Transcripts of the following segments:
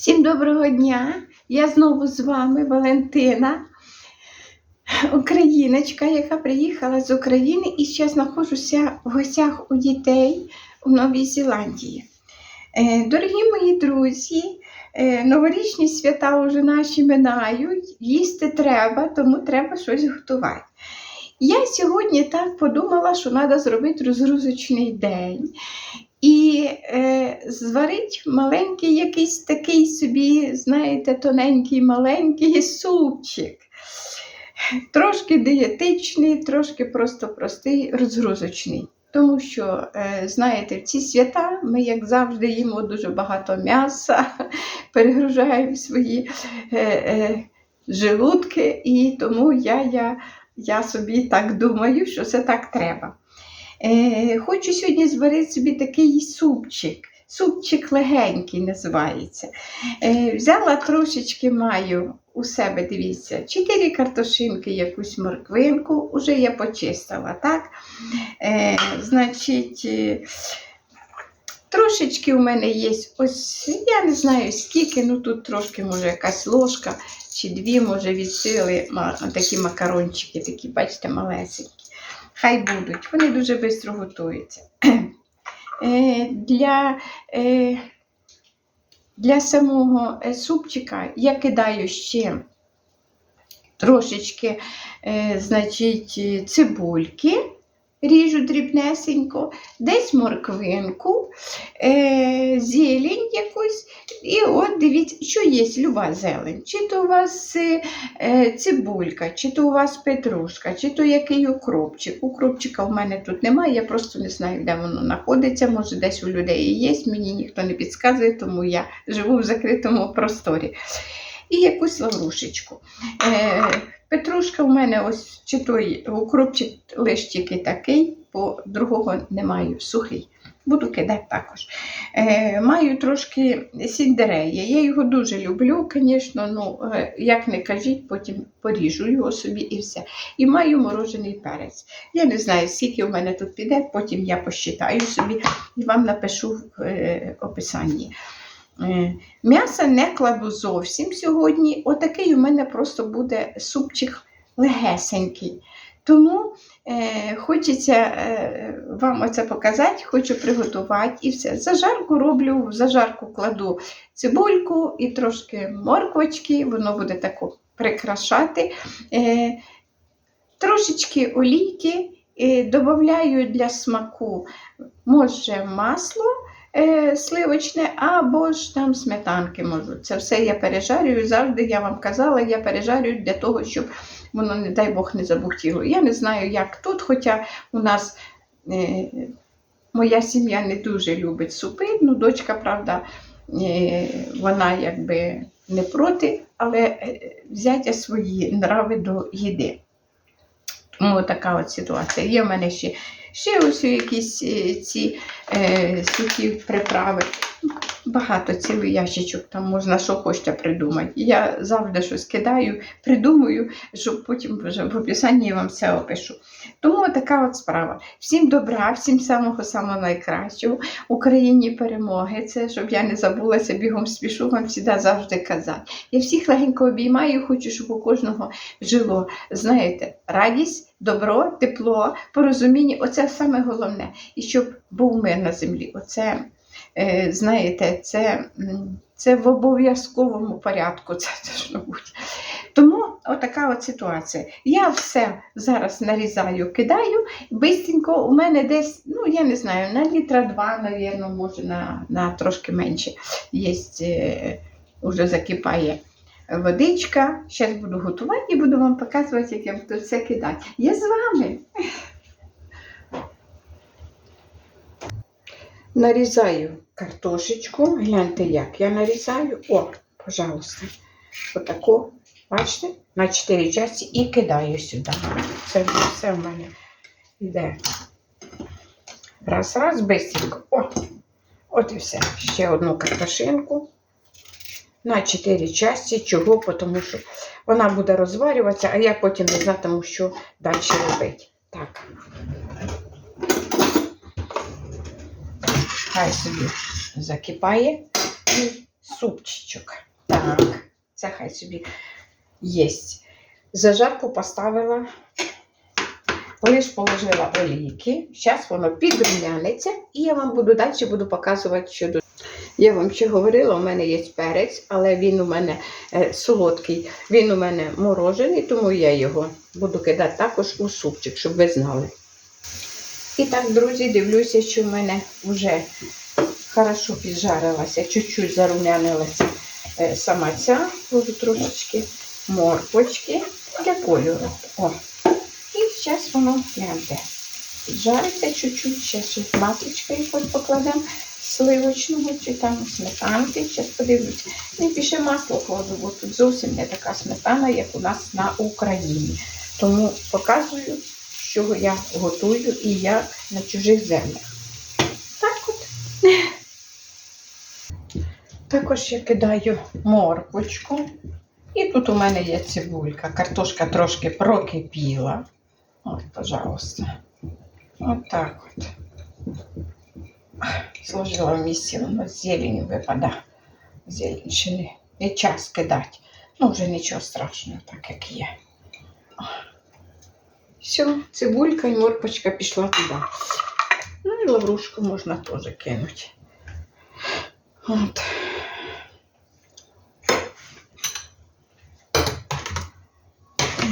Всім доброго дня! Я знову з вами Валентина, україночка, яка приїхала з України і зараз знаходжуся в гостях у дітей у Новій Зеландії. Е, Дорогі мої друзі, е, новорічні свята вже наші минають, їсти треба, тому треба щось готувати. Я сьогодні так подумала, що треба зробити розгрузочний день. І е, зварить маленький якийсь такий собі, знаєте, тоненький маленький супчик. Трошки дієтичний, трошки просто простий, розгрузочний. Тому що, е, знаєте, в ці свята ми, як завжди, їмо дуже багато м'яса, перегружаємо свої е, е, желудки, і тому я, я, я собі так думаю, що це так треба. Е, хочу сьогодні зварити собі такий супчик. Супчик легенький називається. Е, взяла трошечки маю у себе, дивіться, 4 картошинки, якусь морквинку, уже я почистила, так? Е, значить, е, трошечки у мене є, ось, я не знаю скільки, ну тут трошки, може, якась ложка чи дві, може, від сили такі макарончики, такі, бачите, малесенькі. Хай будуть, вони дуже швидко готуються. Е, Для, е, для самого е, супчика я кидаю ще трошечки значить, цибульки, ріжу дрібнесенько, десь морквинку, е, зелень якусь. І от дивіться, що є люба зелень. Чи то у вас е, е, цибулька, чи то у вас петрушка, чи то який укропчик. Укропчика в мене тут немає, я просто не знаю, де воно знаходиться. Може, десь у людей і є, мені ніхто не підказує, тому я живу в закритому просторі. І якусь лаврушечку. Е, петрушка в мене ось чи той укропчик лиш тільки такий, бо другого не маю, сухий. Буду кидати також. Е, маю трошки сіндерея. Я його дуже люблю, звісно, ну, е, як не кажіть, потім поріжу його собі і все. І маю морожений перець. Я не знаю, скільки в мене тут піде, потім я посчитаю собі і вам напишу в е, описанні. Е, М'яса не кладу зовсім сьогодні. Отакий у мене просто буде супчик легесенький. Тому е, хочеться е, вам оце показати, хочу приготувати і все. Зажарку роблю, в зажарку кладу цибульку і трошки морквочки, воно буде тако прикрашати. Е, трошечки олійки, е, додаю для смаку, може, масло е, сливочне або ж там сметанки можу. Це все я пережарюю. Завжди я вам казала, я пережарюю для того, щоб воно, не дай Бог, не забухтіло. Я не знаю, як тут, хоча у нас е, моя сім'я не дуже любить супи. Ну, дочка, правда, е, вона якби не проти, але взяття свої нрави до їди. Тому така от ситуація. Є в мене ще, ще ось якісь е, ці е, сухі приправи. Багато цілий ящичок, там можна що хочете придумати. Я завжди щось кидаю, придумую, щоб потім вже в описанні вам все опишу. Тому така от справа. Всім добра, всім самого самого найкращого. Україні перемоги. Це щоб я не забулася, бігом спішу вам завжди завжди казати. Я всіх легенько обіймаю, хочу, щоб у кожного жило, знаєте, радість, добро, тепло, порозуміння. Оце саме головне. І щоб був мир на землі. Оце, знаєте, це, це в обов'язковому порядку. Це должно бути. Тому отака от ситуація. Я все зараз нарізаю, кидаю. Бистренько у мене десь, ну я не знаю, на літра два, навірно, може на, на трошки менше. Є, е, вже закипає водичка. Зараз буду готувати і буду вам показувати, як я буду все кидати. Я з вами. Нарізаю картошечку. Гляньте, як я нарізаю. О, пожалуйста. Отаку, бачите, на 4 часті і кидаю сюди. Це все в мене йде. Раз, раз, бистренько. О, от і все. Ще одну картошинку. На 4 часті. Чого? Тому що вона буде розварюватися, а я потім не знатиму, що далі робити. Так. Хай собі закипає. І супчичок. Так, це хай собі єсть. Зажарку поставила, лиш положила олійки. Зараз воно підрумяниться, і я вам буду далі буду показувати, що до. Я вам ще говорила, у мене є перець, але він у мене е, солодкий, він у мене морожений, тому я його буду кидати також у супчик, щоб ви знали. І так, друзі, дивлюся, що в мене вже хорошо піджарилася, чуть-чуть зарум'янилася е, сама ця, буду трошечки морквочки для кольору. О. І зараз воно гляньте. Піджариться чуть-чуть, ще ще масличка якось покладемо сливочного чи там сметанки. Зараз подивлюсь. Не більше масло кладу, бо тут зовсім не така сметана, як у нас на Україні. Тому показую, чого я готую і як на чужих землях. Так от. Також я кидаю морквочку. І тут у мене є цибулька. Картошка трошки прокипіла. От, пожалуйста. От так от. Сложила в місці, воно з зеленю випада. Зелень ще час кидати. Ну, вже нічого страшного, так як є. Все, цибулька і морпочка пішла туди. Ну і лаврушку можна теж кинути. От.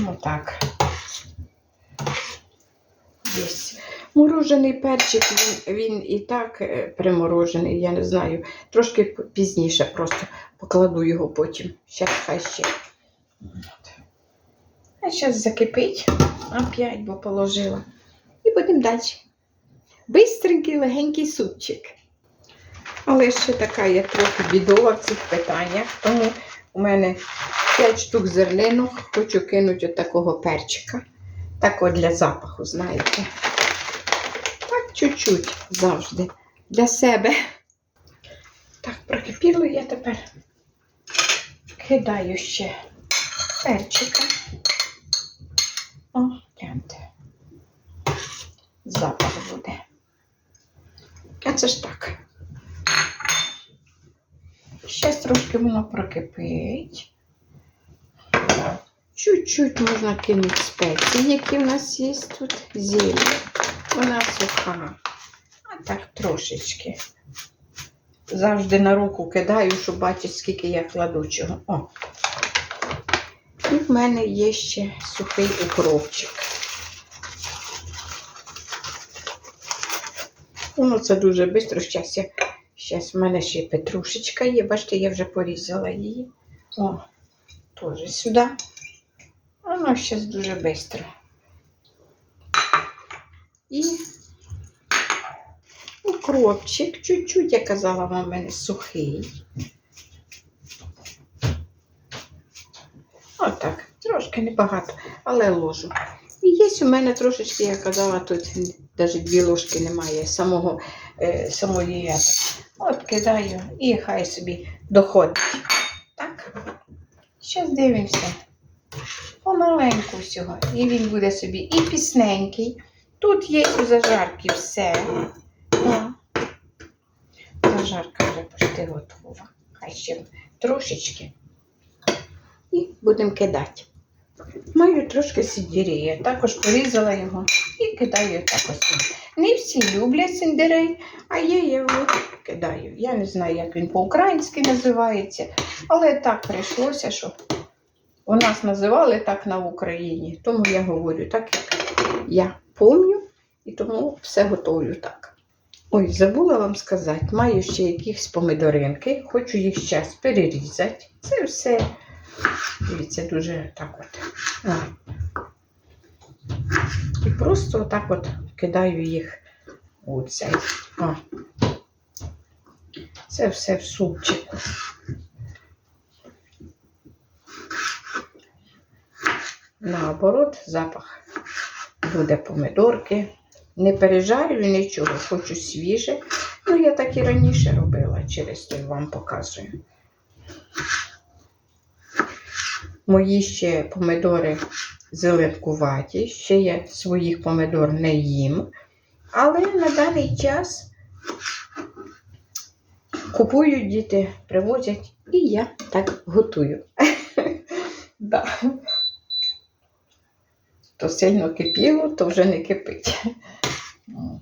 Ну так. Десь. Морожений перчик, він, він і так е, приморожений, я не знаю. Трошки пізніше просто покладу його потім. Ще хай ще. От. А зараз закипить опять, бо положила. І будемо далі. Бистренький, легенький супчик. Але ще така я трохи бідова в цих питаннях, тому у мене 5 штук зернинок, хочу кинути от такого перчика. Так от для запаху, знаєте. Так чуть-чуть завжди для себе. Так, прокипіло я тепер кидаю ще перчика. О, гляньте. Запах буде. А це ж так. Ще трошки воно прокипить. Чуть-чуть можна кинути спеції, які в нас є тут. Зелень. Вона суха. А так трошечки. Завжди на руку кидаю, щоб бачити, скільки я кладу чого. О. І в мене є ще сухий укропчик. Воно це дуже швидко. Зараз я. Зараз в мене ще петрушечка є. Бачите, я вже порізала її. О, теж сюди. Воно зараз дуже швидко. І укропчик, чуть-чуть, я казала вам, у мене сухий. Отак, трошки небагато, але ложу. І є у мене трошечки, я казала, тут навіть дві ложки немає самого, е, самої. я так. От кидаю і хай собі доходить. Так? Зараз дивимося. Помаленьку всього. І він буде собі і пісненький. Тут є у зажарки все. О. Зажарка вже почти готова. Хай ще трошечки. І будемо кидати. Маю трошки сидірія. Також порізала його і кидаю так ось. Не всі люблять синдерей, а я його кидаю. Я не знаю, як він по-українськи називається, але так прийшлося, що у нас називали так на Україні. Тому я говорю так, як я помню, і тому все готовлю так. Ой, забула вам сказати, маю ще якісь помидоринки, хочу їх зараз перерізати. Це все. Дивіться, дуже так от. О. І просто отак от кидаю їх у цей. О. Це все в супчику. Наоборот, запах буде помидорки. Не пережарюю нічого, хочу свіже. Ну, я так і раніше робила, через й вам показую. Мої ще помидори зеленкуваті, ще я своїх помидор не їм. Але на даний час Купують діти, привозять, і я так готую. То сильно кипіло, то вже не кипить. Ну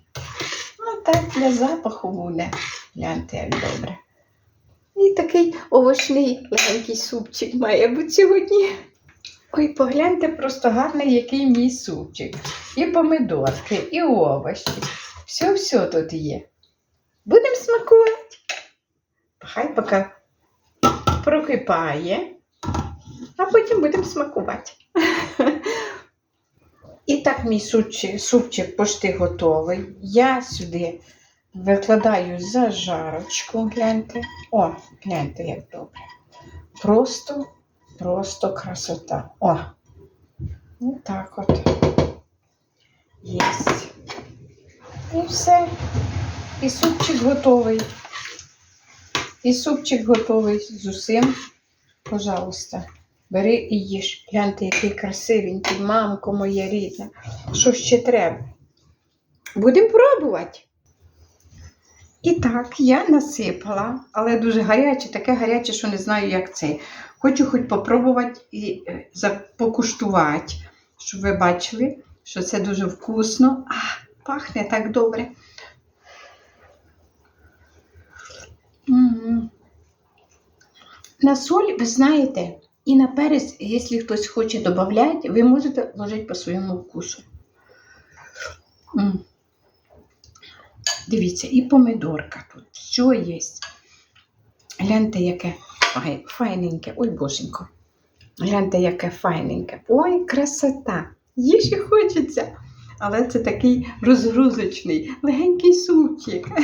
так, для запаху буде. Гляньте, як добре. І такий овочний легенький супчик має бути сьогодні. Ой, погляньте, просто гарний, який мій супчик. І помидорки, і овочі. Все-все тут є. Будемо смакувати. Хай поки прокипає, а потім будемо смакувати. І так, мій супчик, супчик почти готовий. Я сюди викладаю зажарочку, гляньте. О, гляньте, як добре. Просто, просто красота. О! Ось так от. Єсть. І все. І супчик готовий. І супчик готовий з усім. Пожалуйста, бери і їж. Гляньте, який красивенький, мамко моя рідна. Що ще треба? Будемо пробувати. І так, я насипала, але дуже гаряче, таке гаряче, що не знаю, як це. Хочу хоч попробувати і е, покуштувати, щоб ви бачили, що це дуже вкусно. А, пахне так добре. М. На соль, ви знаєте, і на перець, якщо хтось хоче додати, ви можете вложити по своєму вкусу. М. Дивіться, і помидорка тут. Все є. Гляньте, яке файненьке. Ой, боженько. Гляньте, яке файненьке. Ой, красота. Їжі хочеться. Але це такий розгрузочний, легенький супчик.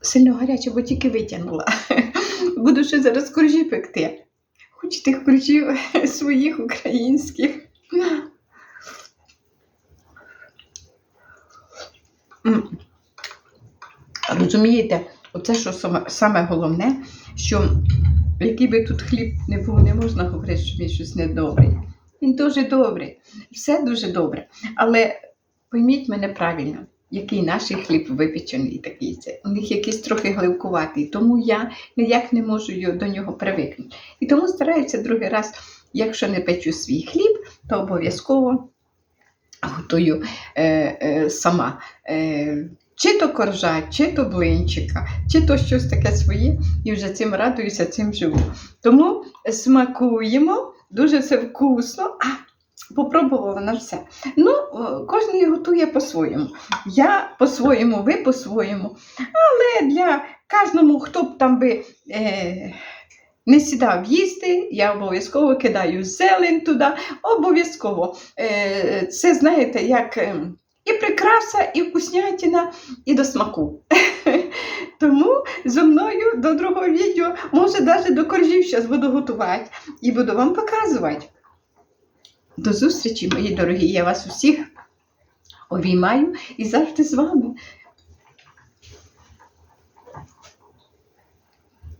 Сильно гаряче, бо тільки витягнула. Буду ще зараз коржі пекти. Хоч тих коржів своїх українських. Розумієте, оце що саме головне, що який би тут хліб не був, не можна говорити, що він щось недобрий. Він дуже добрий, все дуже добре. Але пойміть мене правильно, який наш хліб випечений такий це. У них якийсь трохи гливкуватий, тому я ніяк не можу до нього привикнути. І тому стараюся другий раз, якщо не печу свій хліб, то обов'язково готую е, е, сама. Е, чи то коржа, чи то блинчика, чи то щось таке своє, і вже цим радуюся, цим живу. Тому смакуємо, дуже все вкусно. А, попробувала на все. Ну, кожен готує по-своєму. Я по-своєму, ви по-своєму. Але для кожному, хто б там би е, не сідав їсти, я обов'язково кидаю зелень туди, обов'язково. Е, це, знаєте, як е, і прикраса, і вкуснятина, і до смаку. Тому зі мною до другого відео, може, навіть до коржів зараз буду готувати і буду вам показувати. До зустрічі, мої дорогі! Я вас усіх обіймаю і завжди з вами.